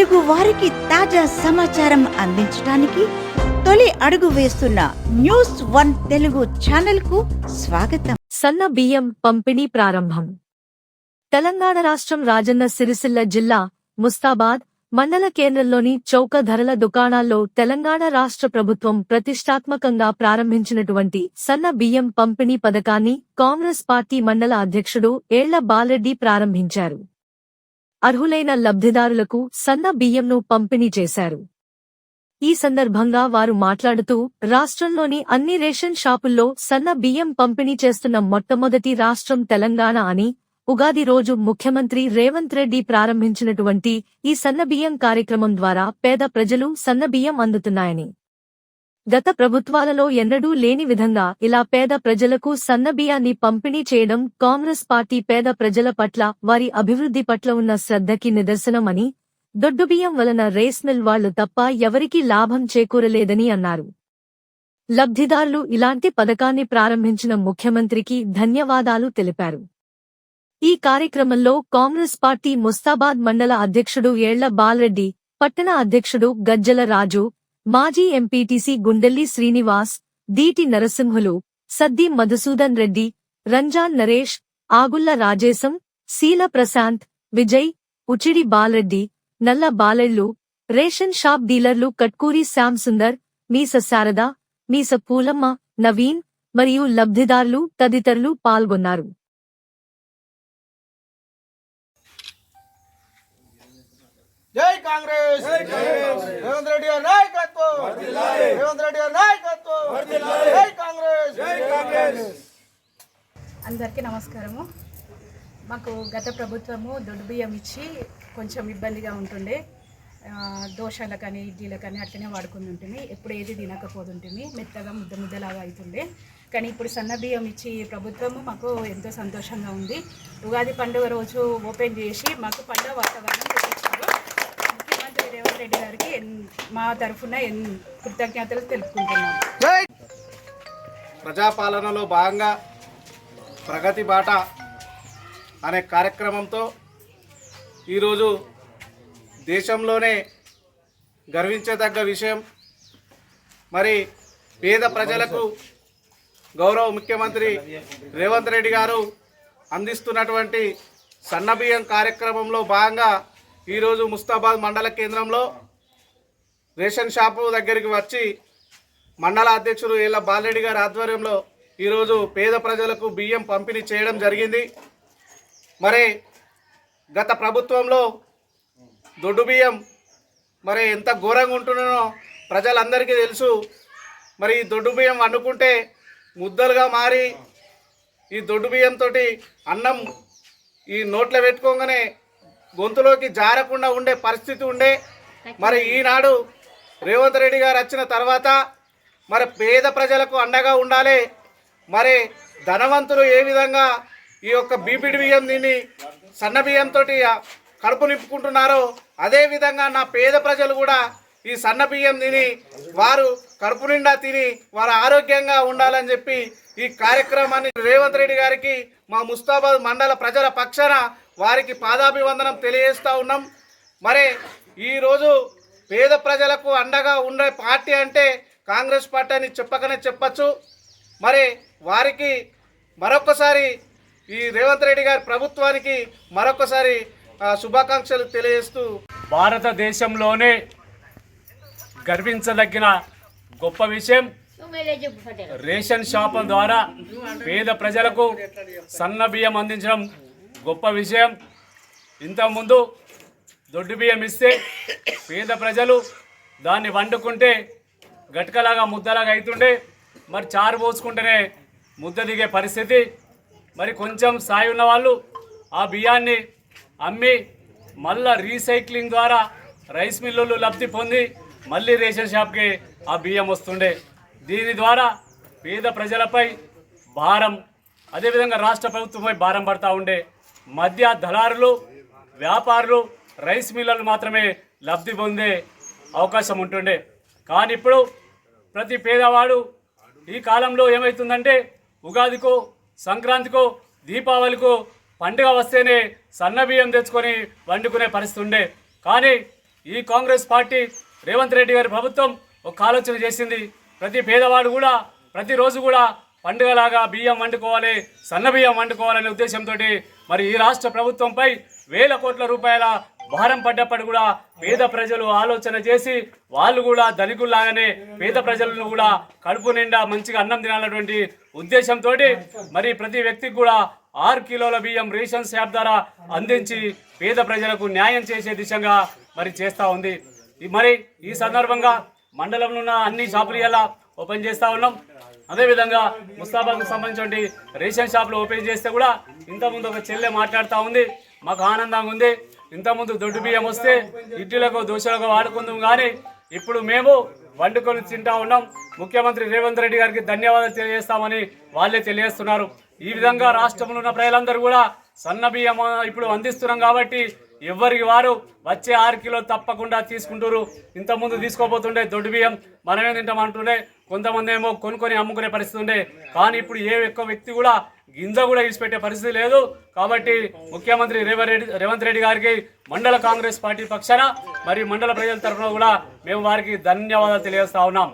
తెలుగు వారికి తాజా సమాచారం అందించడానికి తొలి అడుగు వేస్తున్న న్యూస్ వన్ తెలుగు ఛానల్కు స్వాగతం. సన్న బియ్యం పంపిణీ ప్రారంభం. తెలంగాణ రాష్ట్రం రాజన్న సిరిసిల్ల జిల్లా ముస్తాబాద్ మండల కేంద్రంలోని చౌక ధరల దుకాణాల్లో తెలంగాణ రాష్ట్ర ప్రభుత్వం ప్రతిష్టాత్మకంగా ప్రారంభించినటువంటి సన్న బియ్యం పంపిణీ పథకాన్ని కాంగ్రెస్ పార్టీ మండల అధ్యక్షుడు ఏళ్ళ బాలరెడ్డి ప్రారంభించారు. అర్హులైన లబ్ధిదారులకు సన్న బియ్యంను పంపిణీ చేశారు. ఈ సందర్భంగా వారు మాట్లాడుతూ రాష్ట్రంలోని అన్ని రేషన్ షాపుల్లో సన్న బియ్యం పంపిణీ చేస్తున్న మొట్టమొదటి రాష్ట్రం తెలంగాణ అని ఉగాది రోజు ముఖ్యమంత్రి రేవంత్ రెడ్డి ప్రారంభించినటువంటి ఈ సన్నబియ్యం కార్యక్రమం ద్వారా పేద ప్రజలు సన్నబియ్యం అందుతున్నాయని గత ప్రభుత్వాలలో ఎన్నడూ లేని విధంగా ఇలా పేద ప్రజలకు సన్నబియ్యాన్ని పంపిణీ చేయడం కాంగ్రెస్ పార్టీ పేద ప్రజల పట్ల వారి అభివృద్ధి పట్ల ఉన్న శ్రద్ధకి నిదర్శనమని దొడ్డుబియ్యం వలన రేస్ మిల్ వాళ్ళు తప్ప ఎవరికీ లాభం చేకూరలేదని అన్నారు. లబ్ధిదారులు ఇలాంటి పథకాన్ని ప్రారంభించిన ముఖ్యమంత్రికి ధన్యవాదాలు తెలిపారు. ఈ కార్యక్రమంలో కాంగ్రెస్ పార్టీ ముస్తాబాద్ మండల అధ్యక్షుడు ఏళ్ళ బాలరెడ్డి పట్టణ అధ్యక్షుడు గజ్జల రాజు మాజీ ఎంపీటీసీ గుండెల్లి శ్రీనివాస్ దీటి నరసింహులు సద్ది మధుసూదన్ రెడ్డి రంజాన్ నరేష్ ఆగుల్ల రాజేశం శీల ప్రశాంత్ విజయ్ ఉచిడి బాలరెడ్డి నల్ల బాలెళ్ళు రేషన్ షాప్ డీలర్లు కట్కూరి శ్యామ్ సుందర్ మీస శారద మీస పూలమ్మ నవీన్ మరియు లబ్ధిదారులు తదితరులు పాల్గొన్నారు. జై కాంగ్రెస్! రేవంత్ రెడ్డి గారి రేవంత్ రెడ్డి గారి నాయకత్వం. జై కాంగ్రెస్. జై కాంగ్రెస్. అందరికీ నమస్కారము. మాకు గత ప్రభుత్వము దొడ్డు బియ్యం ఇచ్చి కొంచెం ఇబ్బందిగా ఉంటుండే. దోశలకని ఇడ్లీలకని అట్లనే వాడుకుని ఉంటుంది ఎప్పుడు ఏది తినకపోతుంటుంది మెత్తగా ముద్ద ముద్దలాగా అవుతుండే కానీ ఇప్పుడు సన్న బియ్యం ఇచ్చి ప్రభుత్వము మాకు ఎంతో సంతోషంగా ఉంది. ఉగాది పండుగ రోజు ఓపెన్ చేసి మాకు పండుగ వాతావరణం ముఖ్యమంత్రి రేవంత్ రెడ్డి మా తరఫున కృతజ్ఞతలు తెలుపుకుంటున్నాం. ప్రజాపాలనలో భాగంగా ప్రగతి బాట అనే కార్యక్రమంతో ఈరోజు దేశంలోనే గర్వించదగ్గ విషయం. మరి పేద ప్రజలకు గౌరవ ముఖ్యమంత్రి రేవంత్ రెడ్డి గారు అందిస్తున్నటువంటి సన్నబియ్యం కార్యక్రమంలో భాగంగా ఈరోజు ముస్తాబాద్ మండల కేంద్రంలో రేషన్ షాపు దగ్గరికి వచ్చి మండల అధ్యక్షుడు ఏళ్ళ బాలరెడ్డి గారి ఆధ్వర్యంలో ఈరోజు పేద ప్రజలకు బియ్యం పంపిణీ చేయడం జరిగింది. మరి గత ప్రభుత్వంలో దొడ్డు బియ్యం మరి ఎంత ఘోరంగా ఉంటున్నానో ప్రజలందరికీ తెలుసు. మరి ఈ దొడ్డు బియ్యం వండుకుంటే ముద్దలుగా మారి ఈ దొడ్డు బియ్యంతో అన్నం ఈ నోట్లో పెట్టుకోగానే గొంతులోకి జారకుండా ఉండే పరిస్థితి ఉండే. మరి ఈనాడు రేవంత్ రెడ్డి గారు వచ్చిన తర్వాత మరి పేద ప్రజలకు అండగా ఉండాలి. మరి ధనవంతులు ఏ విధంగా ఈ యొక్క బీపీడి బియ్యం తిని సన్న బియ్యంతో కడుపు నింపుకుంటున్నారో అదేవిధంగా నా పేద ప్రజలు కూడా ఈ సన్న బియ్యం తిని వారు కడుపు నిండా తిని వారు ఆరోగ్యంగా ఉండాలని చెప్పి ఈ కార్యక్రమాన్ని రేవంత్ రెడ్డి గారికి మా ముస్తాబాద్ మండల ప్రజల పక్షాన వారికి పాదాభివందనం తెలియజేస్తూ ఉన్నాం. మరి ఈరోజు పేద ప్రజలకు అండగా ఉండే పార్టీ అంటే కాంగ్రెస్ పార్టీ అని చెప్పకనే చెప్పచ్చు. మరి వారికి మరొకసారి ఈ రేవంత్ రెడ్డి గారి ప్రభుత్వానికి మరొకసారి శుభాకాంక్షలు తెలియజేస్తూ భారతదేశంలోనే గర్వించదగిన గొప్ప విషయం రేషన్ షాపుల ద్వారా పేద ప్రజలకు సన్న బియ్యం అందించడం గొప్ప విషయం. ఇంతకుముందు దొడ్డు బియ్యం ఇస్తే పేద ప్రజలు దాన్ని వండుకుంటే గట్కలాగా ముద్దలాగా అవుతుండే మరి చారు పోసుకుంటేనే ముద్ద దిగే పరిస్థితి. మరి కొంచెం సాయి ఉన్న వాళ్ళు ఆ బియ్యాన్ని అమ్మి మళ్ళా రీసైక్లింగ్ ద్వారా రైస్ మిల్లులు లబ్ధి పొంది మళ్ళీ రేషన్ షాప్కి ఆ బియ్యం వస్తుండే. దీని ద్వారా పేద ప్రజలపై భారం అదేవిధంగా రాష్ట్ర ప్రభుత్వంపై భారం పడతా ఉండే. మధ్య దళారులు వ్యాపారులు రైస్ మిల్లర్లు మాత్రమే లబ్ధి పొందే అవకాశం ఉంటుండే. కానీ ఇప్పుడు ప్రతి పేదవాడు ఈ కాలంలో ఏమవుతుందంటే ఉగాదికో సంక్రాంతికో దీపావళికో పండుగ వస్తేనే సన్న బియ్యం తెచ్చుకొని వండుకునే పరిస్థితి ఉండే. కానీ ఈ కాంగ్రెస్ పార్టీ రేవంత్ రెడ్డి గారి ప్రభుత్వం ఒక ఆలోచన చేసింది. ప్రతి పేదవాడు కూడా ప్రతిరోజు కూడా పండుగలాగా బియ్యం వండుకోవాలి సన్న బియ్యం వండుకోవాలనే ఉద్దేశంతో మరి ఈ రాష్ట్ర ప్రభుత్వంపై వేల కోట్ల రూపాయల భారం పడ్డప్పుడు కూడా పేద ప్రజలు ఆలోచన చేసి వాళ్ళు కూడా ధనికుల్లాగానే పేద ప్రజలను కూడా కడుపు నిండా మంచిగా అన్నం తినాలన్నటువంటి ఉద్దేశంతో మరి ప్రతి వ్యక్తికి కూడా ఆరు కిలోల బియ్యం రేషన్ షాప్ ద్వారా అందించి పేద ప్రజలకు న్యాయం చేసే దిశగా మరి చేస్తూ ఉంది. మరి ఈ సందర్భంగా మండలంలో ఉన్న అన్ని షాపులు ఎలా ఓపెన్ చేస్తూ ఉన్నాం. అదేవిధంగా ముస్తాబాద్కు సంబంధించిన రేషన్ షాపులు ఓపెన్ చేస్తే కూడా ఇంతకుముందు ఒక చెల్లె మాట్లాడుతూ ఉంది. మాకు ఆనందంగా ఉంది. ఇంతకుముందు దొడ్డు బియ్యం వస్తే ఇడ్లీలకు దోశలకు వాడుకుందాం కానీ ఇప్పుడు మేము వండుకొని తింటా ఉన్నాం. ముఖ్యమంత్రి రేవంత్ రెడ్డి గారికి ధన్యవాదాలు తెలియజేస్తామని వాళ్ళే తెలియజేస్తున్నారు. ఈ విధంగా రాష్ట్రంలో ఉన్న ప్రజలందరూ కూడా సన్న బియ్యం ఇప్పుడు అందిస్తున్నాం కాబట్టి ఎవరికి వారు వచ్చే ఆరు కిలో తప్పకుండా తీసుకుంటారు. ఇంతకుముందు తీసుకోబోతుండే దొడ్డు బియ్యం మనమే తింటామంటుండే కొంతమంది ఏమో కొనుక్కొని అమ్ముకునే పరిస్థితి ఉండే. కానీ ఇప్పుడు ఏ ఒక్క వ్యక్తి కూడా గింజ కూడా ఇడిచిపెట్టే పరిస్థితి లేదు. కాబట్టి ముఖ్యమంత్రి రేవంత్ రెడ్డి రేవంత్ రెడ్డి గారికి మండల కాంగ్రెస్ పార్టీ పక్షాన మరియు మండల ప్రజల తరఫున కూడా మేము వారికి ధన్యవాదాలు తెలియజేస్తా ఉన్నాం.